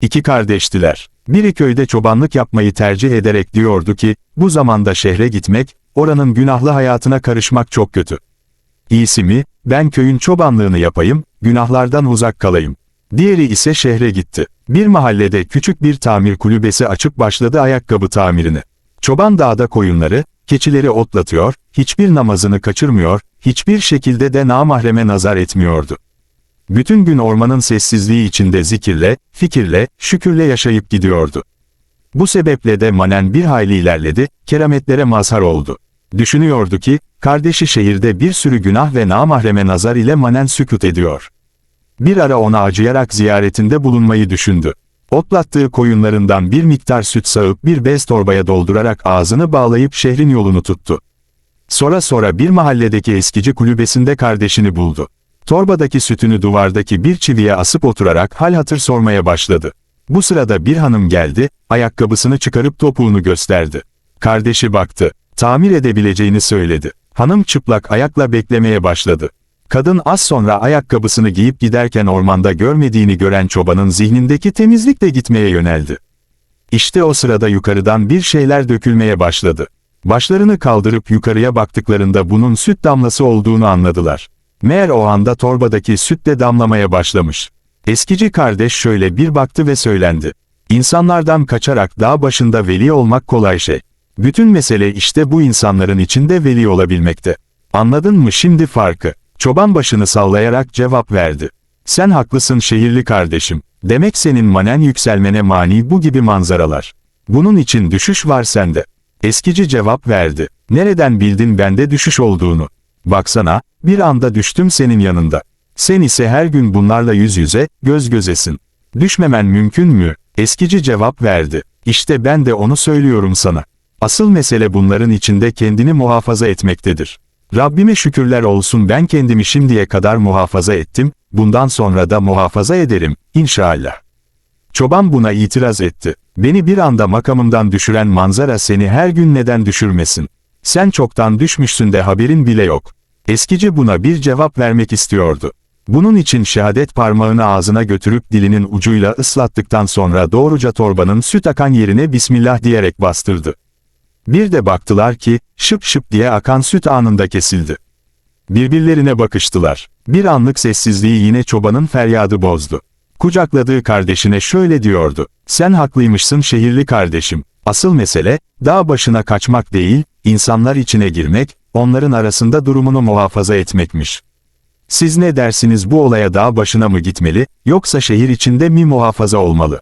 İki kardeştiler. Biri köyde çobanlık yapmayı tercih ederek diyordu ki, bu zamanda şehre gitmek, oranın günahlı hayatına karışmak çok kötü. İyisi mi, ben köyün çobanlığını yapayım, günahlardan uzak kalayım. Diğeri ise şehre gitti. Bir mahallede küçük bir tamir kulübesi açıp başladı ayakkabı tamirini. Çoban dağda koyunları, keçileri otlatıyor, hiçbir namazını kaçırmıyor, hiçbir şekilde de namahreme nazar etmiyordu. Bütün gün ormanın sessizliği içinde zikirle, fikirle, şükürle yaşayıp gidiyordu. Bu sebeple de manen bir hayli ilerledi, kerametlere mazhar oldu. Düşünüyordu ki, kardeşi şehirde bir sürü günah ve namahreme nazar ile manen sükut ediyor. Bir ara ona acıyarak ziyaretinde bulunmayı düşündü. Otlattığı koyunlarından bir miktar süt sağıp bir bez torbaya doldurarak ağzını bağlayıp şehrin yolunu tuttu. Sonra sonra bir mahalledeki eskici kulübesinde kardeşini buldu. Torbadaki sütünü duvardaki bir çiviye asıp oturarak hal hatır sormaya başladı. Bu sırada bir hanım geldi, ayakkabısını çıkarıp topuğunu gösterdi. Kardeşi baktı, tamir edebileceğini söyledi. Hanım çıplak ayakla beklemeye başladı. Kadın az sonra ayakkabısını giyip giderken ormanda görmediğini gören çobanın zihnindeki temizlik de gitmeye yöneldi. İşte o sırada yukarıdan bir şeyler dökülmeye başladı. Başlarını kaldırıp yukarıya baktıklarında bunun süt damlası olduğunu anladılar. Meğer o anda torbadaki süt de damlamaya başlamış. Eskici kardeş şöyle bir baktı ve söylendi. İnsanlardan kaçarak dağ başında veli olmak kolay şey. Bütün mesele işte bu insanların içinde veli olabilmekte. Anladın mı şimdi farkı? Çoban başını sallayarak cevap verdi. Sen haklısın şehirli kardeşim. Demek senin manen yükselmene mani bu gibi manzaralar. Bunun için düşüş var sende. Eskici cevap verdi. Nereden bildin bende düşüş olduğunu? Baksana, bir anda düştüm senin yanında. Sen ise her gün bunlarla yüz yüze, göz gözesin. Düşmemen mümkün mü? Eskici cevap verdi. İşte ben de onu söylüyorum sana. Asıl mesele bunların içinde kendini muhafaza etmektedir. Rabbime şükürler olsun ben kendimi şimdiye kadar muhafaza ettim, bundan sonra da muhafaza ederim, inşallah. Çoban buna itiraz etti. Beni bir anda makamımdan düşüren manzara seni her gün neden düşürmesin? Sen çoktan düşmüşsün de haberin bile yok. Eskici buna bir cevap vermek istiyordu. Bunun için şehadet parmağını ağzına götürüp dilinin ucuyla ıslattıktan sonra doğruca torbanın süt akan yerine Bismillah diyerek bastırdı. Bir de baktılar ki, şıp şıp diye akan süt anında kesildi. Birbirlerine bakıştılar. Bir anlık sessizliği yine çobanın feryadı bozdu. Kucakladığı kardeşine şöyle diyordu. Sen haklıymışsın şehirli kardeşim. Asıl mesele, dağ başına kaçmak değil, insanlar içine girmek, onların arasında durumunu muhafaza etmekmiş. Siz ne dersiniz bu olaya dağ başına mı gitmeli, yoksa şehir içinde mi muhafaza olmalı?